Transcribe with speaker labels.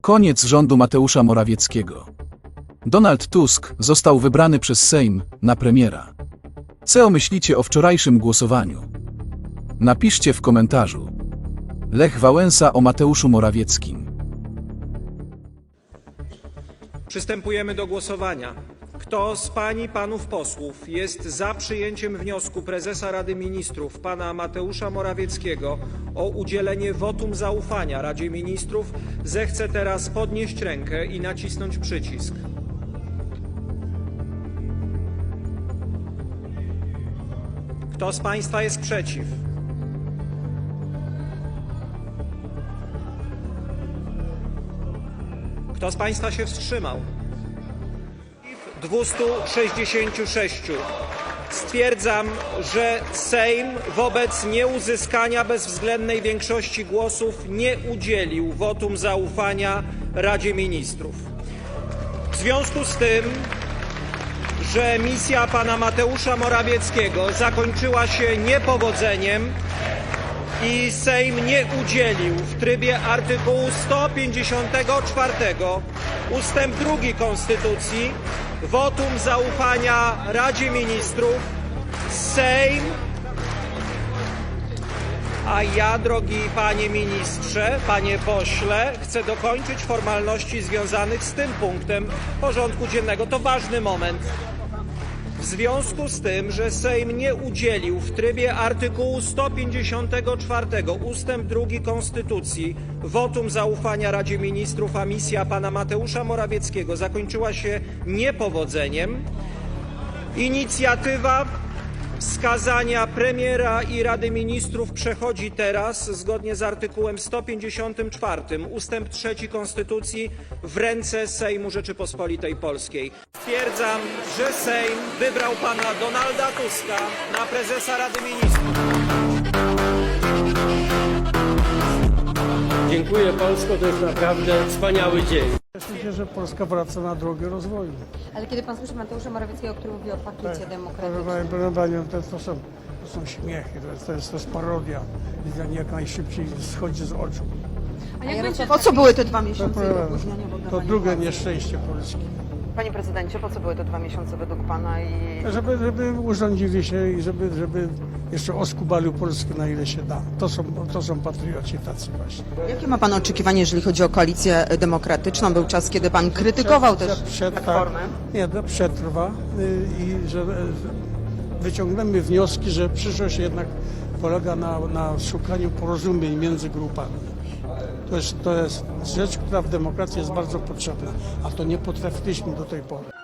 Speaker 1: Koniec rządu Mateusza Morawieckiego. Donald Tusk został wybrany przez Sejm na premiera. Co myślicie o wczorajszym głosowaniu? Napiszcie w komentarzu. Lech Wałęsa o Mateuszu Morawieckim.
Speaker 2: Przystępujemy do głosowania. Kto z pań i panów posłów jest za przyjęciem wniosku prezesa Rady Ministrów pana Mateusza Morawieckiego o udzielenie wotum zaufania Radzie Ministrów, zechce teraz podnieść rękę i nacisnąć przycisk. Kto z państwa jest przeciw? Kto z państwa się wstrzymał? 266. Stwierdzam, że Sejm wobec nieuzyskania bezwzględnej większości głosów nie udzielił wotum zaufania Radzie Ministrów. W związku z tym, że misja pana Mateusza Morawieckiego zakończyła się niepowodzeniem i Sejm nie udzielił w trybie artykułu 154 ustęp 2 Konstytucji wotum zaufania Radzie Ministrów, Sejm a ja, drogi panie ministrze, panie pośle, chcę dokończyć formalności związanych z tym punktem porządku dziennego. To ważny moment. W związku z tym, że Sejm nie udzielił w trybie artykułu 154 ustęp 2 Konstytucji wotum zaufania Radzie Ministrów, a misja pana Mateusza Morawieckiego zakończyła się niepowodzeniem, inicjatywa wskazania premiera i Rady Ministrów przechodzi teraz, zgodnie z artykułem 154 ustęp 3 Konstytucji, w ręce Sejmu Rzeczypospolitej Polskiej. Stwierdzam, że Sejm wybrał pana Donalda Tuska na prezesa Rady Ministrów.
Speaker 3: Dziękuję Polsko, to jest naprawdę wspaniały dzień.
Speaker 4: Cieszę się, że Polska wraca na drogę rozwoju.
Speaker 5: Ale kiedy pan słyszy Mateusza Morawieckiego, który mówi o pakiecie
Speaker 4: Proszę
Speaker 5: demokratycznym,
Speaker 4: proszę Panią, to, to, są, to są śmiechy, to jest, to jest, to jest parodia. I jak najszybciej schodzi z oczu.
Speaker 5: a ja na przykład
Speaker 6: Po co były te dwa
Speaker 4: To,
Speaker 6: miesiące
Speaker 4: to, to
Speaker 6: oddawaniu
Speaker 4: drugie nieszczęście Polski.
Speaker 6: Panie prezydencie, po co były te dwa miesiące według pana i
Speaker 4: Żeby, żeby urządzili się i żeby, żeby jeszcze oskubali Polskę na ile się da. To są, to są patrioci tacy właśnie.
Speaker 6: jakie ma pan oczekiwanie, jeżeli chodzi o koalicję demokratyczną? Był czas, kiedy pan krytykował też
Speaker 4: Przed- przed- tak,
Speaker 6: platformę.
Speaker 4: nie, to przetrwa y, i że wyciągniemy wnioski, że przyszłość jednak polega na, na szukaniu porozumień między grupami. To jest, to jest rzecz, która w demokracji jest bardzo potrzebna, a to nie potrafiliśmy do tej pory.